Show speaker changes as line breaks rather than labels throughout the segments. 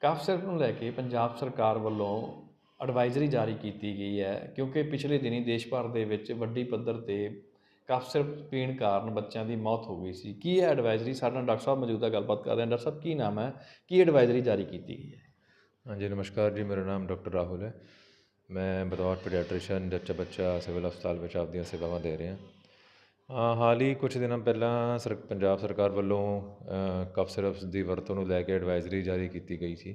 ਕਾਫ ਸਿਰਫ ਨੂੰ ਲੈ ਕੇ ਪੰਜਾਬ ਸਰਕਾਰ ਵੱਲੋਂ ਐਡਵਾਈਜ਼ਰੀ ਜਾਰੀ ਕੀਤੀ ਗਈ ਹੈ ਕਿਉਂਕਿ ਪਿਛਲੇ ਦਿਨੀ ਦੇਸ਼ ਭਰ ਦੇ ਵਿੱਚ ਵੱਡੀ ਪੱਧਰ ਤੇ ਕਾਫ ਸਿਰਪ ਪੀਣ ਕਾਰਨ ਬੱਚਿਆਂ ਦੀ ਮੌਤ ਹੋ ਗਈ ਸੀ। ਕੀ ਹੈ ਐਡਵਾਈਜ਼ਰੀ ਸਾਡੇ ਨਾਲ ਡਾਕਟਰ ਸਾਹਿਬ ਮੌਜੂਦਾ ਗੱਲਬਾਤ ਕਰਦੇ ਹਨ ਡਾਕਟਰ ਸਾਹਿਬ, ਕੀ ਨਾਮ ਹੈ? ਕੀ ਐਡਵਾਈਜ਼ਰੀ ਜਾਰੀ ਕੀਤੀ ਗਈ ਹੈ?
ਹਾਂਜੀ, ਨਮਸਕਾਰ ਜੀ, ਮੇਰਾ ਨਾਮ ਡਾਕਟਰ ਰਾਹੁਲ ਹੈ। ਮੈਂ ਬਤੌਰ ਪੀਡੀਆਟ੍ਰੀਸ਼ੀਅਨ ਜੱਚਾ ਬੱਚਾ, ਸਿਵਲ ਹਸਪਤਾਲ ਵਿੱਚ ਆਪਦੀਆਂ ਸੇਵਾਵਾਂ ਦੇ ਰਿਹਾ। ਹਾਲ ਹੀ ਕੁਝ ਦਿਨਾਂ ਪਹਿਲਾਂ ਸਰ, ਪੰਜਾਬ ਸਰਕਾਰ ਵੱਲੋਂ ਕਫ ਸਿਰਪਸ ਦੀ ਵਰਤੋਂ ਨੂੰ ਲੈ ਕੇ ਐਡਵਾਈਜ਼ਰੀ ਜਾਰੀ ਕੀਤੀ ਗਈ ਸੀ।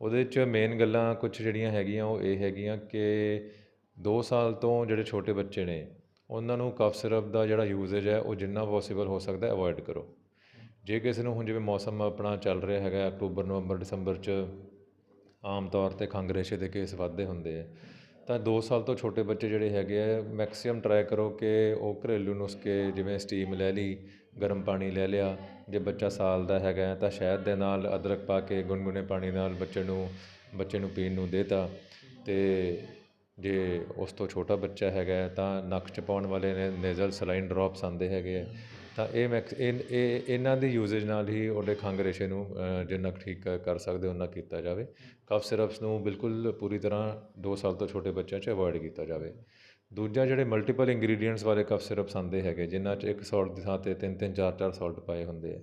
ਉਹਦੇ 'ਚ ਮੇਨ ਗੱਲਾਂ ਕੁਝ ਜਿਹੜੀਆਂ ਹੈਗੀਆਂ, ਉਹ ਇਹ ਹੈਗੀਆਂ ਕਿ 2 ਸਾਲ ਤੋਂ ਜਿਹੜੇ ਛੋਟੇ ਬੱਚੇ ਨੇ, ਉਹਨਾਂ ਨੂੰ ਕਫ ਸਿਰਪ ਦਾ ਜਿਹੜਾ ਯੂਜ਼ੇਜ ਹੈ, ਉਹ ਜਿੰਨਾ ਪੋਸੀਬਲ ਹੋ ਸਕਦਾ ਅਵੋਇਡ ਕਰੋ। ਜੇ ਕਿਸੇ ਨੂੰ ਹੁਣ ਜਿਵੇਂ ਮੌਸਮ ਆਪਣਾ ਚੱਲ ਰਿਹਾ ਹੈਗਾ, ਅਕਤੂਬਰ, ਨਵੰਬਰ, ਦਸੰਬਰ 'ਚ ਆਮ ਤੌਰ ਤੇ ਖੰਘ ਰੇਸ਼ੇ ਦੇ ਕੇਸ ਵੱਧਦੇ ਹੁੰਦੇ ਆ ਤਾਂ 2 ਸਾਲ ਤੋਂ ਛੋਟੇ ਬੱਚੇ ਜਿਹੜੇ ਹੈਗੇ ਆ ਮੈਕਸਿਮਮ ਟਰਾਈ ਕਰੋ ਕਿ ਉਹ ਘਰੇਲੂ ਨੁਸਖੇ ਜਿਵੇਂ ਸਟੀਮ ਲੈ ਲਈ, ਗਰਮ ਪਾਣੀ ਲੈ ਲਿਆ। ਜੇ ਬੱਚਾ ਸਾਲ ਦਾ ਹੈਗਾ ਤਾਂ ਸ਼ਹਿਦ ਦੇ ਨਾਲ ਅਦਰਕ ਪਾ ਕੇ ਗੁਨਗੁਨੇ ਪਾਣੀ ਨਾਲ ਬੱਚੇ ਨੂੰ ਬੱਚੇ ਨੂੰ ਪੀਣ ਨੂੰ ਦੇਤਾ। ਤੇ ਜੇ ਉਸ ਤੋਂ ਛੋਟਾ ਬੱਚਾ ਹੈਗਾ ਤਾਂ ਨੱਕ 'ਚ ਪਾਉਣ ਵਾਲੇ ਨੇ ਨੇਜ਼ਲ ਸਲਾਈਨ ਡ੍ਰੌਪਸ ਆਉਂਦੇ ਹੈਗੇ ਆ। ਤਾਂ ਇਹ ਮੈਕਸ ਇਹ ਇਹਨਾਂ ਦੀ ਯੂਜ਼ੇਜ ਨਾਲ ਹੀ ਉਹਦੇ ਖੰਘ ਰੇਸ਼ੇ ਨੂੰ ਜਿੰਨਾ ਕੁ ਠੀਕ ਕਰ- ਸਕਦੇ ਉਹਨਾਂ ਕੀਤਾ ਜਾਵੇ। ਕਫ ਸਿਰਪਸ ਨੂੰ ਬਿਲਕੁਲ ਪੂਰੀ ਤਰ੍ਹਾਂ 2 ਸਾਲ ਤੋਂ ਛੋਟੇ ਬੱਚਿਆਂ 'ਚ ਅਵੋਇਡ ਕੀਤਾ ਜਾਵੇ। ਦੂਜਾ ਜਿਹੜੇ ਮਲਟੀਪਲ ਇੰਗਰੀਡੀਐਂਟਸ ਵਾਲੇ ਕਫ ਸਿਰਪਸ ਆਉਂਦੇ ਹੈਗੇ ਜਿਨ੍ਹਾਂ 'ਚ ਇੱਕ ਸਾਲਟ ਦੀ ਥਾਂ ਤੇ ਤਿੰਨ ਤਿੰਨ, ਚਾਰ ਚਾਰ ਸਾਲਟ ਪਾਏ ਹੁੰਦੇ ਆ,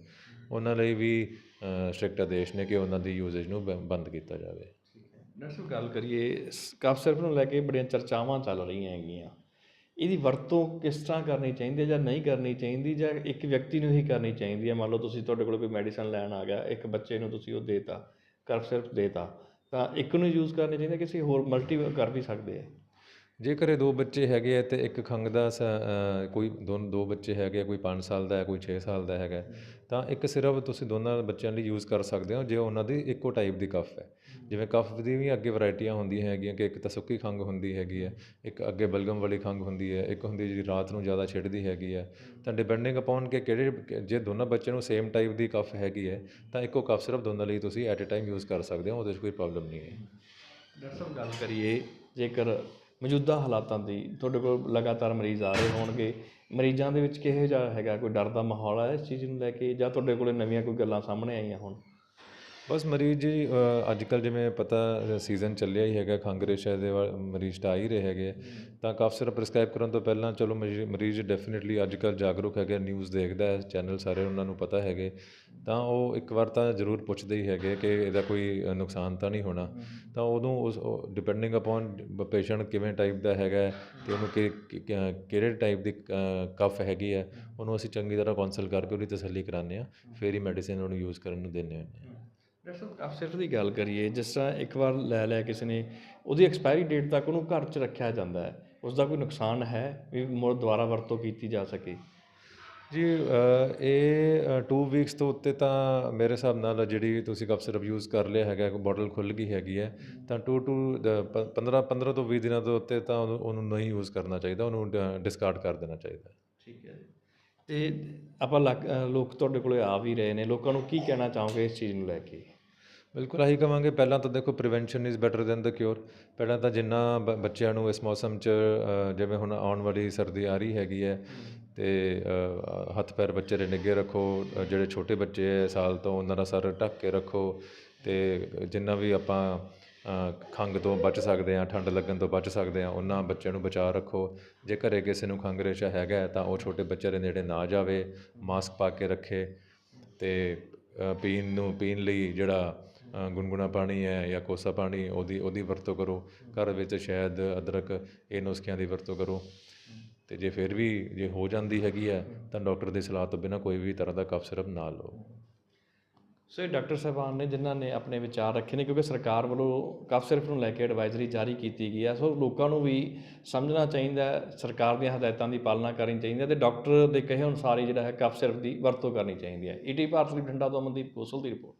ਉਹਨਾਂ ਲਈ ਵੀ ਸਟ੍ਰਿਕਟ ਆਦੇਸ਼ ਨੇ ਕਿ ਉਹਨਾਂ ਦੀ ਯੂਜ਼ੇਜ ਨੂੰ ਬ- ਬੰਦ ਕੀਤਾ ਜਾਵੇ।
ਡਾਕਟਰ ਸਾਹਿਬ, ਗੱਲ ਕਰੀਏ ਕਫ ਸਿਰਪ ਨੂੰ ਲੈ ਕੇ ਬੜੀਆਂ ਚਰਚਾਵਾਂ ਚੱਲ ਰਹੀਆਂ ਹੈਗੀਆਂ। ਇਹਦੀ ਵਰਤੋਂ ਕਿਸ ਤਰ੍ਹਾਂ ਕਰਨੀ ਚਾਹੀਦੀ ਹੈ ਜਾਂ ਨਹੀਂ ਕਰਨੀ ਚਾਹੀਦੀ ਜਾਂ ਇੱਕ ਵਿਅਕਤੀ ਨੂੰ ਹੀ ਕਰਨੀ ਚਾਹੀਦੀ ਹੈ? ਮੰਨ ਲਓ ਤੁਸੀਂ ਤੁਹਾਡੇ ਕੋਲ ਕੋਈ ਮੈਡੀਸਨ ਲੈਣ ਆ ਗਿਆ, ਇੱਕ ਬੱਚੇ ਨੂੰ ਤੁਸੀਂ ਉਹ ਦੇਤਾ ਕਫ ਸਿਰਪ ਦੇਤਾ, ਤਾਂ ਇੱਕ ਨੂੰ ਯੂਜ਼ ਕਰਨੀ ਚਾਹੀਦੀ ਹੈ ਕਿਸੇ ਹੋਰ ਮਲਟੀ ਕਰ ਵੀ ਸਕਦੇ ਆ
ਜੇ ਘਰੇ ਦੋ ਬੱਚੇ ਹੈਗੇ ਆ ਤੇ ਇੱਕ ਖੰਘ ਦਾ ਸ- ਕੋਈ ਦੋ ਦੋ ਬੱਚੇ ਹੈਗੇ ਆ, ਕੋਈ 5 ਸਾਲ ਦਾ ਹੈ, ਕੋਈ 6 ਸਾਲ ਦਾ ਹੈਗਾ ਤਾਂ ਇੱਕ ਸਿਰਫ ਤੁਸੀਂ ਦੋਨਾਂ ਬੱਚਿਆਂ ਲਈ ਯੂਜ਼ ਕਰ ਸਕਦੇ ਹੋ, ਜੇ ਉਹਨਾਂ ਦੀ ਇੱਕੋ ਟਾਈਪ ਦੀ ਕਫ ਹੈ। ਜਿਵੇਂ ਕਫ ਦੀ ਵੀ ਅੱਗੇ ਵੈਰਾਈਟੀਆਂ ਹੁੰਦੀਆਂ ਹੈਗੀਆਂ, ਕਿ ਇੱਕ ਤਾਂ ਸੁੱਕੀ ਖੰਘ ਹੁੰਦੀ ਹੈਗੀ ਹੈ, ਇੱਕ ਅੱਗੇ ਬਲਗਮ ਵਾਲੀ ਖੰਘ ਹੁੰਦੀ ਹੈ, ਇੱਕ ਹੁੰਦੀ ਜਿਹੜੀ ਰਾਤ ਨੂੰ ਜ਼ਿਆਦਾ ਛਿੜਦੀ ਹੈਗੀ ਹੈ। ਤਾਂ ਡਿਪੈਂਡਿੰਗ ਅਪਨ ਕਿ ਕਿਹੜੇ, ਜੇ ਦੋਨਾਂ ਬੱਚਿਆਂ ਨੂੰ ਸੇਮ ਟਾਈਪ ਦੀ ਕਫ ਹੈਗੀ ਹੈ, ਤਾਂ ਇੱਕੋ ਕਫ ਸਿਰਫ ਦੋਨਾਂ ਲਈ ਤੁਸੀਂ ਐਟ ਅ ਟਾਈਮ ਯੂਜ਼ ਕਰ ਸਕਦੇ ਹੋ, ਉਹਦੇ 'ਚ ਕੋਈ ਪ੍ਰੋਬਲਮ ਨਹੀਂ ਹੈ।
ਡਾਕਟਰ ਗੱਲ ਕਰੀਏ, ਜੇਕਰ ਮੌਜੂਦਾ ਹਾਲਾਤਾਂ ਦੀ, ਤੁਹਾਡੇ ਕੋਲ ਲਗਾਤਾਰ ਮਰੀਜ਼ ਆ ਰਹੇ ਹੋਣਗੇ। ਮਰੀਜ਼ਾਂ ਦੇ ਵਿੱਚ ਕਿਹੋ ਜਿਹਾ ਹੈਗਾ? ਕੋਈ ਡਰ ਦਾ ਮਾਹੌਲ ਹੈ ਇਸ ਚੀਜ਼ ਨੂੰ ਲੈ ਕੇ ਜਾਂ ਤੁਹਾਡੇ ਕੋਲੇ ਨਵੀਆਂ ਕੋਈ ਗੱਲਾਂ ਸਾਹਮਣੇ ਆਈਆਂ ਹੋਣ?
ਬਸ ਮਰੀਜ਼ ਜੀ ਅੱਜ ਕੱਲ੍ਹ ਜਿਵੇਂ ਪਤਾ ਸੀਜ਼ਨ ਚੱਲਿਆ ਹੀ ਹੈਗਾ, ਖੰਘ ਰੇਸ਼ਾ ਦੇ ਵਾ- ਮਰੀਜ਼ ਤਾਂ ਆ ਹੀ ਰਹੇ ਹੈਗੇ ਤਾਂ ਕਫ ਸਿਰਪ ਪ੍ਰਿਸਕ੍ਰਾਈਬ ਕਰਨ ਤੋਂ ਪਹਿਲਾਂ ਚਲੋ ਮਰੀ- ਮਰੀਜ਼ ਡੈਫੀਨਿਟਲੀ ਅੱਜ ਕੱਲ੍ਹ ਜਾਗਰੂਕ ਹੈਗੇ ਨਿਊਜ਼ ਦੇਖਦਾ ਹੈ ਚੈਨਲ ਸਾਰੇ ਉਹਨਾਂ ਨੂੰ ਪਤਾ ਹੈਗੇ। ਤਾਂ ਉਹ ਇੱਕ ਵਾਰ ਤਾਂ ਜ਼ਰੂਰ ਪੁੱਛਦੇ ਹੀ ਹੈਗੇ ਕਿ ਇਹਦਾ ਕੋਈ ਨੁਕਸਾਨ ਤਾਂ ਨਹੀਂ ਹੋਣਾ। ਤਾਂ ਉਦੋਂ ਉਸ ਡਿਪੈਂਡਿੰਗ ਅਪਨ ਪੇਸ਼ੈਂਟ ਕਿਵੇਂ ਟਾਈਪ ਦਾ ਹੈਗਾ ਹੈ ਤੇ ਉਹਨੂੰ ਕਿਹੜੇ ਟਾਈਪ ਦੀ ਕਫ ਹੈਗੀ ਹੈ, ਉਹਨੂੰ ਅਸੀਂ ਚੰਗੀ ਤਰ੍ਹਾਂ ਕਾਉਂਸਲ ਕਰਕੇ ਉਹਦੀ ਤਸੱਲੀ ਕਰਾਉਂਦੇ ਆ ਫਿਰ ਹੀ ਮੈਡੀਸਿਨ ਉਹਨੂੰ ਯੂਜ਼ ਕਰਨ ਨੂੰ ਦਿੰਦੇ ਹਾਂ।
ਡਾਕਟਰ ਸਾਹਿਬ ਸਿਰਪ ਦੀ ਗੱਲ ਕਰੀਏ ਜਿਸ ਤਰ੍ਹਾਂ ਇੱਕ ਵਾਰ ਲੈ ਲਿਆ ਕਿਸੇ ਨੇ ਉਹਦੀ ਐਕਸਪਾਇਰੀ ਡੇਟ ਤੱਕ ਉਹਨੂੰ ਘਰ 'ਚ ਰੱਖਿਆ ਜਾਂਦਾ ਹੈ। ਉਸ ਦਾ ਕੋਈ ਨੁਕਸਾਨ ਹੈ ਵੀ ਮੁੜ ਦੁਬਾਰਾ ਵਰਤੋਂ ਕੀਤੀ ਜਾ ਸਕੇ?
ਜੀ ਇਹ 2 ਵੀਕਸ ਤੋਂ ਉੱਤੇ ਤਾਂ ਮੇਰੇ ਹਿਸਾਬ ਨਾਲ ਜਿਹੜੀ ਤੁਸੀਂ ਕਫ ਸਿਰਪ ਯੂਜ਼ ਕਰ ਲਿਆ ਹੈਗਾ ਕੋਈ ਬੋਟਲ ਖੁੱਲ ਗਈ ਹੈਗੀ ਹੈ ਤਾਂ 2 ਟੂ 15 15 ਤੋਂ 20 ਦਿਨਾਂ ਤੋਂ ਉੱਤੇ ਤਾਂ ਉਹਨੂੰ ਨਹੀਂ ਯੂਜ਼ ਕਰਨਾ ਚਾਹੀਦਾ ਉਹਨੂੰ ਡਿਸਕਾਰਡ ਕਰ ਦੇਣਾ ਚਾਹੀਦਾ
ਠੀਕ ਹੈ ਤੇ ਆਪਾਂ ਲੋਕ ਤੁਹਾਡੇ ਕੋਲੇ ਆ ਵੀ ਰਹੇ ਨੇ ਲੋਕਾਂ ਨੂੰ ਕੀ ਕਹਿਣਾ ਚਾਹੋਗੇ ਇਸ ਚੀਜ਼ ਨੂੰ ਲੈ ਕੇ?
ਬਿਲਕੁਲ ਆਹੀ ਕਵਾਂਗੇ ਪਹਿਲਾਂ ਤਾਂ ਦੇਖੋ prevention is better than the cure ਪਹਿਲਾਂ ਤਾਂ ਜਿੰਨਾ ਬ- ਬੱਚਿਆਂ ਨੂੰ ਇਸ ਮੌਸਮ 'ਚ ਜਿਵੇਂ ਹੁਣ ਆਉਣ ਵਾਲੀ ਸਰਦੀ ਆ ਰਹੀ ਹੈਗੀ ਹੈ ਤੇ ਹੱਥ ਪੈਰ ਬੱਚੇ ਦੇ ਨਿੱਘੇ ਰੱਖੋ ਜਿਹੜੇ ਛੋਟੇ ਬੱਚੇ ਹੈ ਸਾਲ ਤੋਂ ਉਹਨਾਂ ਦਾ ਸਰ ਢੱਕ ਕੇ ਰੱਖੋ ਤੇ ਜਿੰਨਾ ਵੀ ਆਪਾਂ ਅ, ਖੰਘ ਤੋਂ ਬਚ ਸਕਦੇ ਆ ਠੰਡ ਲੱਗਣ ਤੋਂ ਬਚ ਸਕਦੇ ਆ ਉਹਨਾਂ ਬੱਚਿਆਂ ਨੂੰ ਬਚਾ ਰੱਖੋ। ਜੇ ਘਰੇ ਕਿਸੇ ਨੂੰ ਖੰਘ ਰੇਸ਼ਾ ਹੈਗਾ ਤਾਂ ਉਹ ਛੋਟੇ ਬੱਚੇ ਦੇ ਨੇੜੇ ਨਾ ਜਾਵੇ ਮਾਸਕ ਪਾ ਕੇ ਰੱਖੇ ਤੇ ਪੀਣ ਨੂੰ ਪੀਣ ਲਈ ਜਿਹੜਾ ਗੁਣਗੁਣਾ ਪਾਣੀ ਹੈ ਜਾਂ ਕੋਸਾ ਪਾਣੀ, ਉਹਦੀ ਉਹਦੀ ਵਰਤੋਂ ਕਰੋ। ਘਰ ਵਿੱਚ ਸ਼ਹਿਦ, ਅਦਰਕ, ਇਹ ਨੁਸਖਿਆਂ ਦੀ ਵਰਤੋਂ ਕਰੋ। ਤੇ ਜੇ ਫਿਰ ਵੀ ਜੇ ਹੋ ਜਾਂਦੀ ਹੈਗੀ ਹੈ, ਤਾਂ ਡਾਕਟਰ ਦੀ ਸਲਾਹ ਤੋਂ ਬਿਨਾਂ ਕੋਈ ਵੀ ਤਰ੍ਹਾਂ ਦਾ ਕਫ ਸਿਰਪ ਨਾ ਲਓ।
ਸੋ ਇਹ ਡਾਕਟਰ ਸਾਹਿਬਾਨ ਨੇ, ਜਿਨ੍ਹਾਂ ਨੇ ਆਪਣੇ ਵਿਚਾਰ ਰੱਖੇ ਨੇ, ਕਿਉਂਕਿ ਸਰਕਾਰ ਵੱਲੋਂ ਕਫ ਸਿਰਪ ਨੂੰ ਲੈ ਕੇ ਐਡਵਾਈਜ਼ਰੀ ਜਾਰੀ ਕੀਤੀ ਗਈ ਹੈ, ਸੋ ਲੋਕਾਂ ਨੂੰ ਵੀ ਸਮਝਣਾ ਚਾਹੀਦਾ ਸਰਕਾਰ ਦੀਆਂ ਹਦਾਇਤਾਂ ਦੀ ਪਾਲਣਾ ਕਰਨੀ ਚਾਹੀਦੀ ਹੈ ਤੇ ਡਾਕਟਰ ਦੇ ਕਹੇ ਅਨੁਸਾਰ ਹੀ ਜਿਹੜਾ ਹੈ ਕਫ ਸਿਰਪ ਦੀ ਵਰਤੋਂ ਕਰਨੀ ਚਾਹੀਦੀ ਹੈ। ਈਟੀ ਭਾਰਤ ਦੀ ਬਠਿੰਡਾ ਤੋਂ ਅਮਨਦੀਪ ਕੋਸਲ ਦੀ ਰਿਪੋਰਟ।